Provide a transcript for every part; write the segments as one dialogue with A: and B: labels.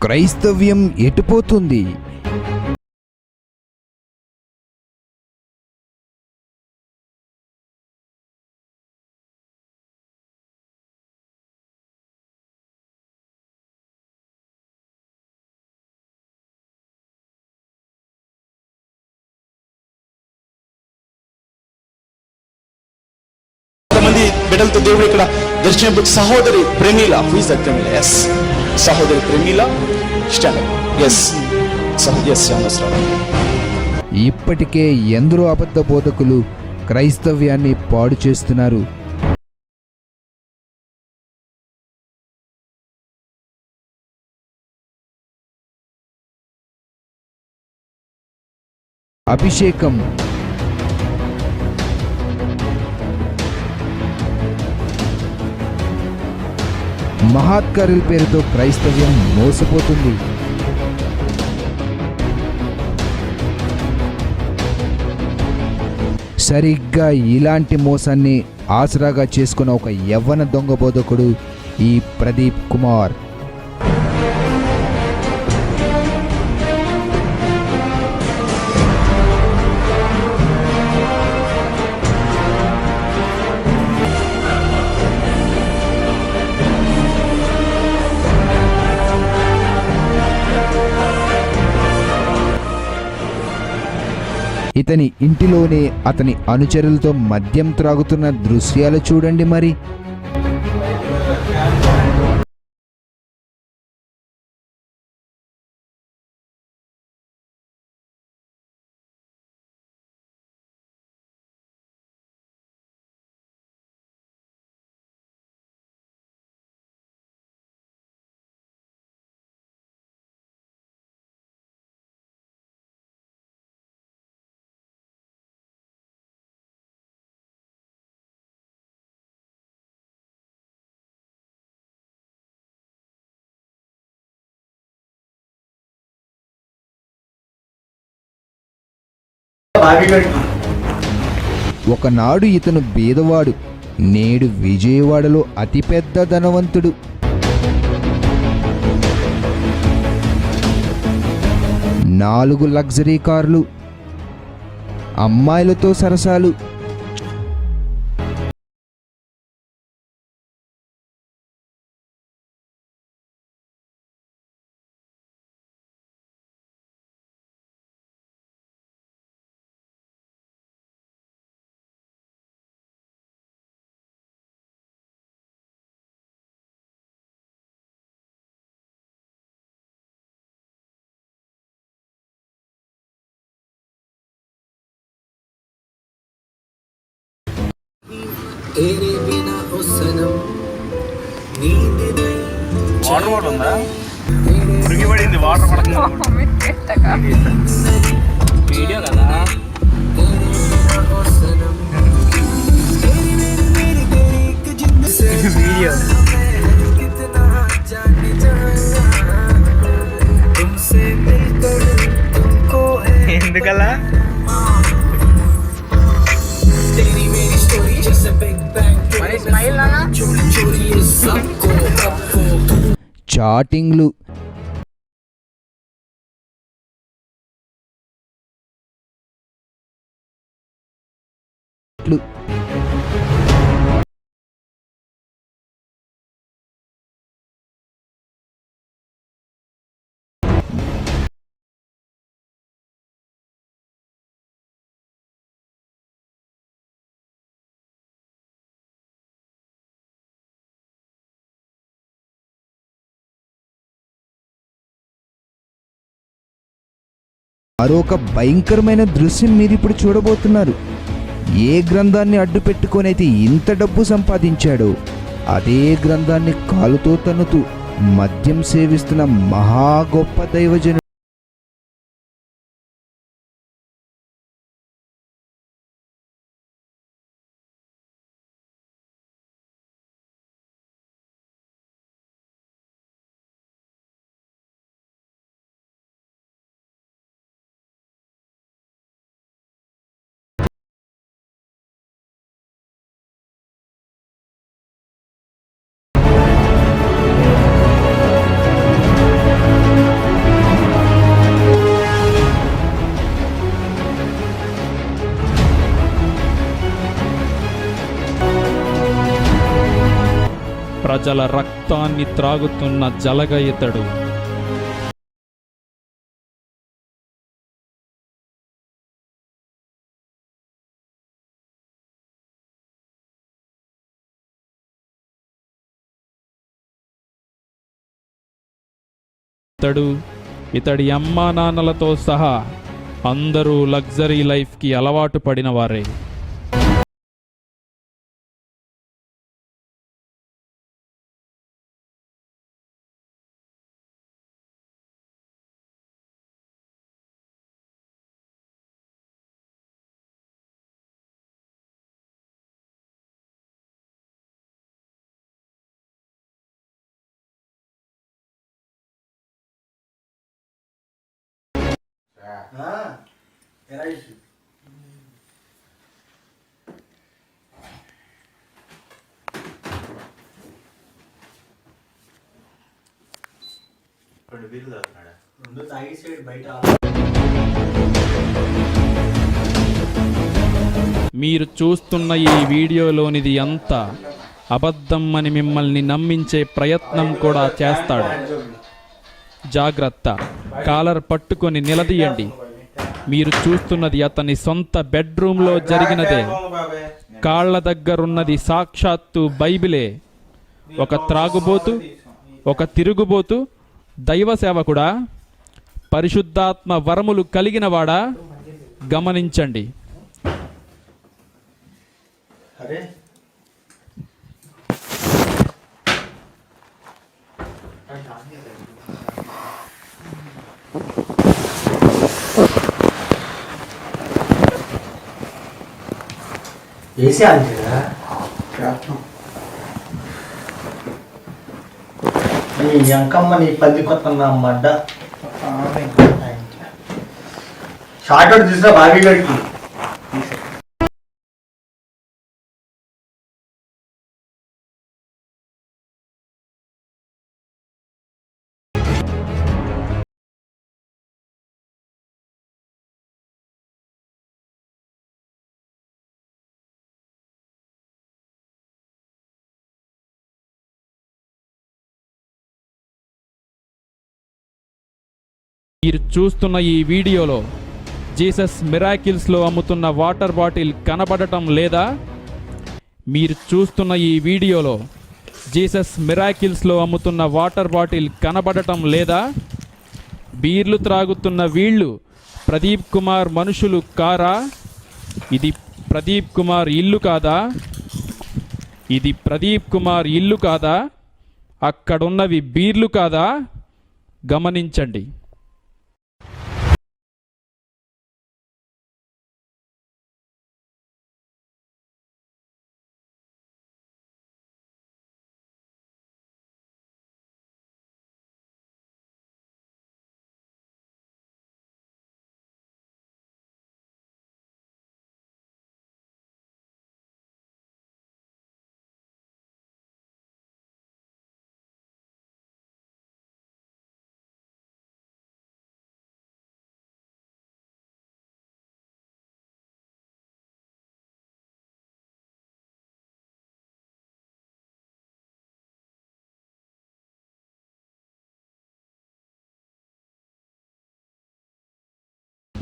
A: క్రైస్తవ్యం ఎటుపోతుంది?
B: బిడ్డలతో దేవుడు ఇక్కడ దర్శనం సహోదరి ప్రేమిల హూఇస్ దట్ ఎస్ సహోదరి ప్రేమిల ఎస్ ఎస్
A: ఇప్పటికే ఎందరో అబద్ధ బోధకులు క్రైస్తవ్యాన్ని పాడు చేస్తున్నారు. అభిషేకం మహాత్కారుల పేరుతో క్రైస్తవ్యం మోసపోతుంది. సరిగ్గా ఇలాంటి మోసాన్ని ఆసరాగా చేసుకున్న ఒక యవ్వన దొంగ బోధకుడు ఈ ప్రదీప్ కుమార్. ఇతని ఇంటిలోనే అతని అనుచరులతో మద్యం త్రాగుతున్న దృశ్యాలు చూడండి మరి. ఒకనాడు ఇతను బీదవాడు నేడు విజయవాడలో అతిపెద్ద ధనవంతుడు. నాలుగు లగ్జరీ కార్లు అమ్మాయిలతో సరసాలు.
C: వాటర్ ఉందా? మురిగి పడింది వాటర్ పడుతుంది
A: చాటింగ్లు. మరొక భయంకరమైన దృశ్యం మీరు ఇప్పుడు చూడబోతున్నారు. ఏ గ్రంథాన్ని అడ్డు పెట్టుకొనైతే ఇంత డబ్బు సంపాదించాడో అదే గ్రంథాన్ని కాలుతో తన్నుతూ మద్యం సేవిస్తున్న మహా గొప్ప దైవజను
D: ప్రజల రక్తాన్ని త్రాగుతున్న జలగ ఇతడు. ఇతడు ఇతడి అమ్మా నాన్నలతో సహా అందరూ లగ్జరీ లైఫ్కి అలవాటు పడిన
E: రెండు తాగి సైడ్ బయట.
D: మీరు చూస్తున్న ఈ వీడియోలోనిది అంతా అబద్ధం అని మిమ్మల్ని నమ్మించే ప్రయత్నం కూడా చేస్తాడు. జాగ్రత్త. కాలర్ పట్టుకొని నిలదీయండి. మీరు చూస్తున్నది అతని సొంత బెడ్రూమ్లో జరిగినదే. కాళ్ళ దగ్గరున్నది సాక్షాత్తు బైబిలే. ఒక త్రాగుబోతు ఒక తిరుగుబోతు దైవ సేవకుడా? పరిశుద్ధాత్మ వరములు కలిగినవాడా? గమనించండి.
E: అరే ఏసీ అంతేగా నీ ఎంకమ్మ నీ పది కొత్త మడ్డ. షార్ట్ అవుట్ తీసా బాబీ గారికి.
D: మీరు చూస్తున్న ఈ వీడియోలో జీసస్ మిరాకిల్స్లో అమ్ముతున్న వాటర్ బాటిల్ కనబడటం లేదా? మీరు చూస్తున్న ఈ వీడియోలో జీసస్ మిరాకిల్స్లో అమ్ముతున్న వాటర్ బాటిల్ కనబడటం లేదా? బీర్లు త్రాగుతున్న వీళ్ళు ప్రదీప్ కుమార్ మనుషులు కారా? ఇది ప్రదీప్ కుమార్ ఇల్లు కాదా? ఇది ప్రదీప్ కుమార్ ఇల్లు కాదా? అక్కడున్నవి బీర్లు కాదా? గమనించండి.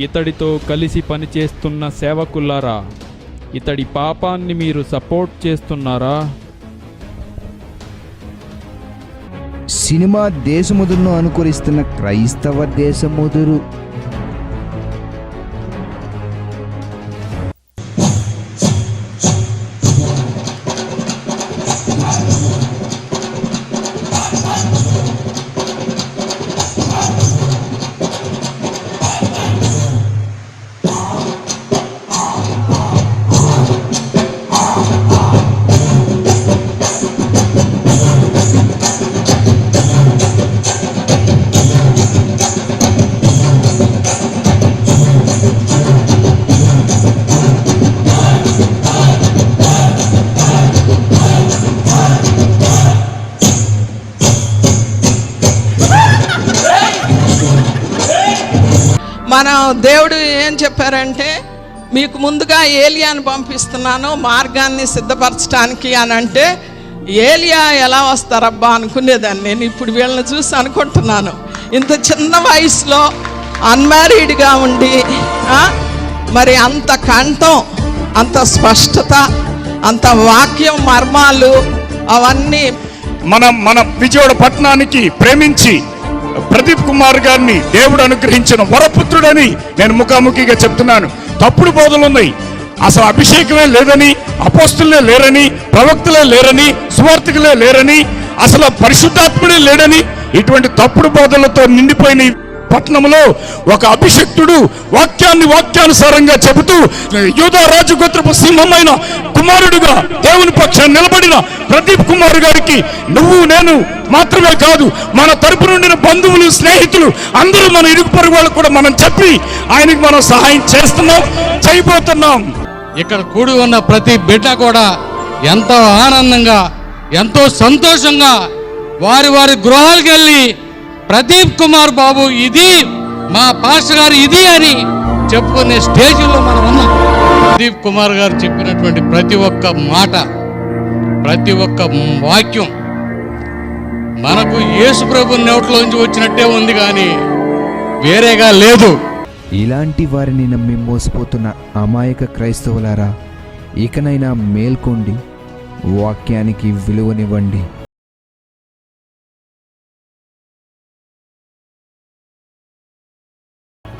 D: ఇతడితో కలిసి పనిచేస్తున్న సేవకులారా ఇతడి పాపాన్ని మీరు సపోర్ట్ చేస్తున్నారా?
A: సినిమా దేశముదురును అనుకరిస్తున్న క్రైస్తవ దేశముదురు
F: మన దేవుడు ఏం చెప్పారంటే మీకు ముందుగా ఏలియాను పంపిస్తున్నాను మార్గాన్ని సిద్ధపరచడానికి అని అంటే ఏలియా ఎలా వస్తారబ్బా అనుకునేదాన్ని. నేను ఇప్పుడు వీళ్ళని చూసి అనుకుంటున్నాను. ఇంత చిన్న వయసులో అన్మ్యారీడ్గా ఉండి మరి అంత కంఠం అంత స్పష్టత అంత వాక్యం మర్మాలు అవన్నీ
G: మన మన విజయవాడ పట్టణానికి ప్రేమించి ప్రదీప్ కుమార్ గారిని దేవుడు అనుగ్రహించిన వరపుత్రుడని నేను ముఖాముఖిగా చెప్తున్నాను. తప్పుడు బోధలు ఉన్నాయి. అసలు అభిషేకమే లేదని అపోస్తులే లేరని ప్రవక్తలే లేరని సువార్థికులే లేరని అసలు పరిశుద్ధాత్ముడే లేడని ఇటువంటి తప్పుడు బోధలతో నిండిపోయిన పట్టణంలో ఒక అభిషక్తుడు వాక్యాన్ని వాక్యానుసారంగా చెబుతూ యూదా రాజగోత్రపు సింహమైన కుమారుడుగా దేవుని పక్షాన్ని నిలబడిన ప్రదీప్ కుమార్ గారికి నువ్వు నేను మాత్రమే కాదు మన తరపు నుండిన బంధువులు స్నేహితులు అందరూ మన ఇరుగు పరుగు వాళ్ళు కూడా మనం చెప్పి ఆయనకి మనం సహాయం చేస్తున్నాం చేయబోతున్నాం.
H: ఇక్కడ కూడి ఉన్న ప్రతి బిడ్డ కూడా ఎంతో ఆనందంగా ఎంతో సంతోషంగా వారి వారి గృహాలకు వెళ్ళి ప్రదీప్ కుమార్ బాబు ఇది మా పాస్టర్ గారు ఇది అని చెప్పుకునే స్టేజ్లో మనం ఉన్నాం. ప్రదీప్ కుమార్ గారు చెప్పినటువంటి ప్రతి ఒక్క మాట ప్రతి ఒక్క వాక్యం మనకు యేసు ప్రభు నోట్లోంచి వచ్చినట్టే ఉంది కానీ వేరేగా లేదు.
A: ఇలాంటి వారిని నమ్మి మోసపోతున్న అమాయక క్రైస్తవులారా ఇకనైనా మేల్కోండి వాక్యానికి విలువనివ్వండి.